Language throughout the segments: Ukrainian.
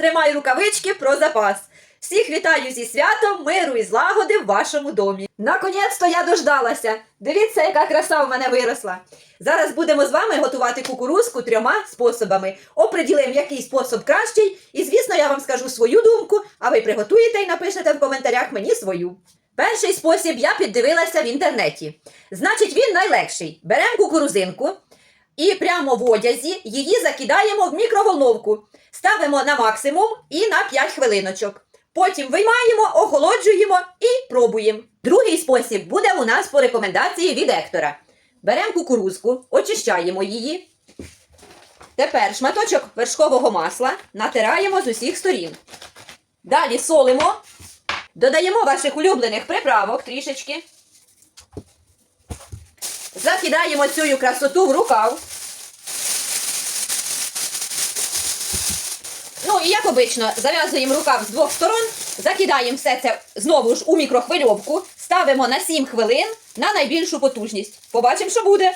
тримай рукавички про запас. Всіх вітаю зі святом, миру і злагоди в вашому домі. Наконець-то я дождалася. Дивіться, яка краса в мене виросла. Зараз будемо з вами готувати кукурузку трьома способами. Оприділимо, який спосіб кращий, і, звісно, я вам скажу свою думку, а ви приготуєте і напишете в коментарях мені свою. Перший спосіб я піддивилася в інтернеті. Значить, він найлегший. Беремо кукурузинку і прямо в одязі її закидаємо в мікроволновку. Ставимо на максимум і на 5 хвилиночок. Потім виймаємо, охолоджуємо і пробуємо. Другий спосіб буде у нас по рекомендації від Ектора. Беремо кукурузку, очищаємо її. Тепер шматочок вершкового масла натираємо з усіх сторін. Далі солимо, додаємо ваших улюблених приправок трішечки. Закидаємо цю красоту в рукав. Ну і як обично, зав'язуємо рукав з двох сторон, закидаємо все це знову ж у мікрохвильовку, ставимо на 7 хвилин на найбільшу потужність. Побачимо, що буде.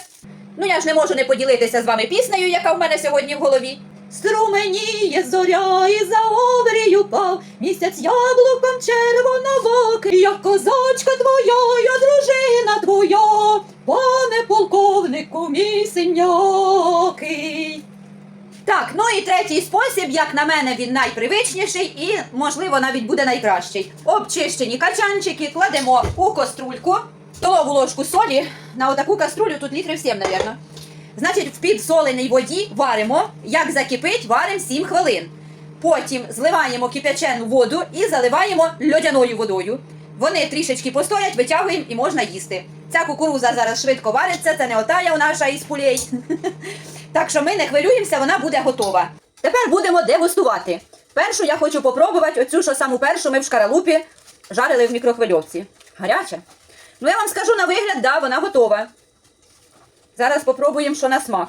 Ну я ж не можу не поділитися з вами піснею, яка в мене сьогодні в голові. Струменіє зоря і за обрію пав, місяць яблуком червоновокий, як козачка твоя, я дружина твоя, пане полковнику мій синякий. Так, ну і третій спосіб, як на мене, він найпривичніший і, можливо, навіть буде найкращий. Обчищені качанчики кладемо у каструльку, столову ложку солі. На отаку каструлю тут літрів 7, мабуть. Значить, в підсоленій воді варимо. Як закипить, варимо 7 хвилин. Потім зливаємо кип'ячену воду і заливаємо льодяною водою. Вони трішечки постоять, витягуємо і можна їсти. Ця кукуруза зараз швидко вариться, це не отая наша із пулей. Так що ми не хвилюємося, вона буде готова. Тепер будемо дегустувати. Першу я хочу попробувати оцю, що саму першу ми в шкаралупі жарили в мікрохвильовці. Гаряча. Ну я вам скажу на вигляд, да, вона готова. Зараз попробуємо, що на смак.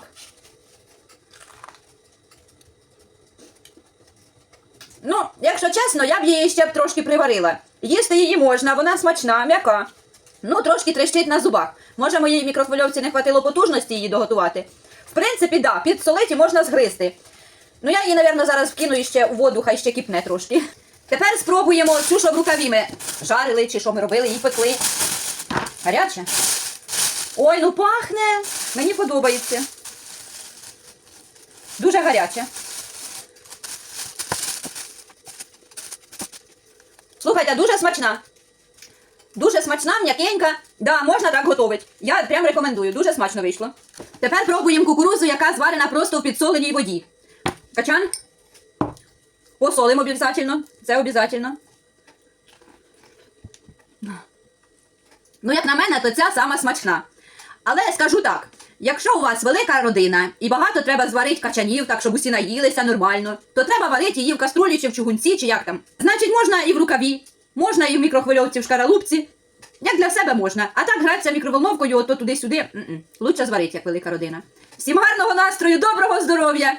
Ну, якщо чесно, я б її ще б трошки приварила. Їсти її можна, вона смачна, м'яка. Ну, трошки трещить на зубах. Може, моїй мікрохвильовці не хватило потужності її доготувати. В принципі, да, підсолити можна згризти. Ну, я її, напевно, зараз вкину ще у воду, хай ще кипне трошки. Тепер спробуємо цю, що в рукаві ми жарили, чи що ми робили, її пекли. Гаряче. Ой, ну пахне. Мені подобається. Дуже гаряче. Слухайте, дуже смачна. Дуже смачна, м'якенька. Да, можна так готувати. Я прям рекомендую, дуже смачно вийшло. Тепер пробуємо кукурузу, яка зварена просто в підсоленій воді. Качан. Посолимо обов'язково. Це обов'язково. Ну, як на мене, то ця сама смачна. Але скажу так: якщо у вас велика родина і багато треба зварити качанів, так щоб усі наїлися нормально, то треба варити її в каструлі чи в чугунці, чи як там. Значить, можна і в рукаві, можна і в мікрохвильовці в шкаралупці. Як для себе можна. А так гратися мікроволновкою, ото туди-сюди. Лучше зварити, як велика родина. Всім гарного настрою, доброго здоров'я!